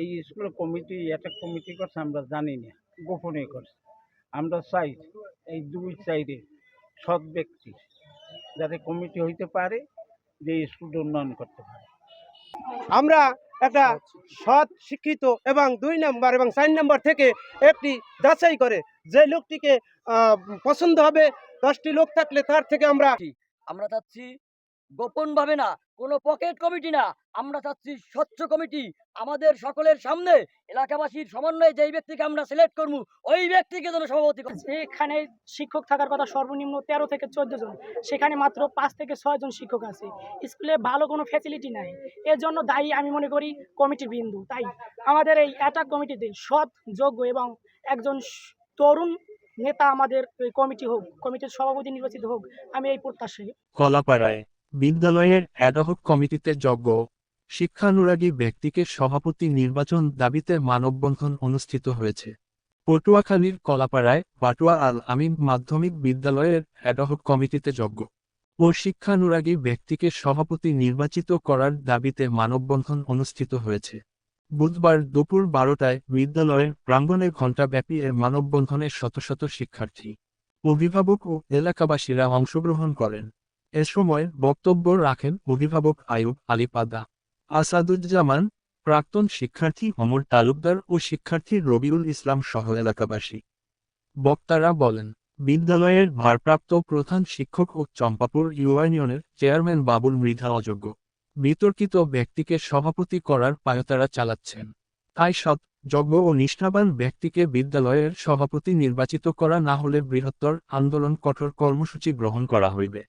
এই school committee একটা committee করছে আমরা জানি না গোপনে করছে। আমরা চাই এই দুই সাইডে সৎ ব্যক্তি যাতে কমিটি হইতে পারে যে স্কুল উন্নয়ন করতে পারে। আমরা একটা সৎ শিক্ষিত এবং দুই নম্বর এবং চার নম্বর থেকে একটি যাচাই করে যে লোকটিকে পছন্দ হবে দশটি লোক থাকলে তার থেকে আমরা আমরা চাচ্ছি গোপন ভাবে না কোনো পকেট কমিটি না। আমরা চাচ্ছি স্বচ্ছ কমিটি। আমাদের সকলের সামনে এলাকাবাসীর সমন্বয়ে যেই ব্যক্তিকে আমরা সিলেক্ট করব ওই ব্যক্তিকে যেন সভাপতি। এখানে শিক্ষক থাকার কথা সর্বনিম্ন তেরো থেকে চোদ্দ জন। সেখানে মাত্র পাঁচ থেকে ছয় জন শিক্ষক আছে। স্কুলে ভালো কোনো ফ্যাসিলিটি নাই। এর জন্য দায়ী আমি মনে করি কমিটির বিন্দু তাই। আমাদের এই অ্যাটাক কমিটিতে সৎ যোগ্য এবং একজন তরুণ নেতা আমাদের এই কমিটি হোক কমিটির সভাপতি নির্বাচিত হোক আমি এই প্রত্যাশাই কলাপাড়ায়। বিদ্যালয়ের অ্যাডহক কমিটিতে যজ্ঞ শিক্ষানুরাগী ব্যক্তিকে সভাপতি নির্বাচন দাবিতে মানববন্ধন অনুষ্ঠিত হয়েছে। পটুয়াখালীর কলাপাড়ায় বাটুয়া আল আমিন মাধ্যমিক বিদ্যালয়ের অ্যাডহক কমিটিতে যজ্ঞ ও শিক্ষানুরাগী ব্যক্তিকে সভাপতি নির্বাচিত করার দাবিতে মানববন্ধন অনুষ্ঠিত হয়েছে। বুধবার দুপুর বারোটায় বিদ্যালয়ের প্রাঙ্গণে ঘণ্টাব্যাপী এ মানববন্ধনে শত শত শিক্ষার্থী, অভিভাবক ও এলাকাবাসীরা অংশগ্রহণ করেন। এ সময় বক্তব্য রাখেন অভিভাবক আয়ুব আলী পাদা। আসাদুজ্জামান, প্রাক্তন শিক্ষার্থী অমর তালুকদার ও শিক্ষার্থী রবিউল ইসলাম সহ এলাকাবাসী। বক্তারা বলেন, বিদ্যালয়ের ভারপ্রাপ্ত প্রধান শিক্ষক ও চম্পাপুর ইউনিয়নের চেয়ারম্যান বাবুল মৃধা অযোগ্য। বিতর্কিত ব্যক্তিকে সভাপতি করার পায়তারা চালাচ্ছেন। তাই সৎ যজ্ঞ ও নিষ্ঠাবান ব্যক্তিকে বিদ্যালয়ের সভাপতি নির্বাচিত করা না হলে বৃহত্তর আন্দোলন কঠোর কর্মসূচি গ্রহণ করা হইবে।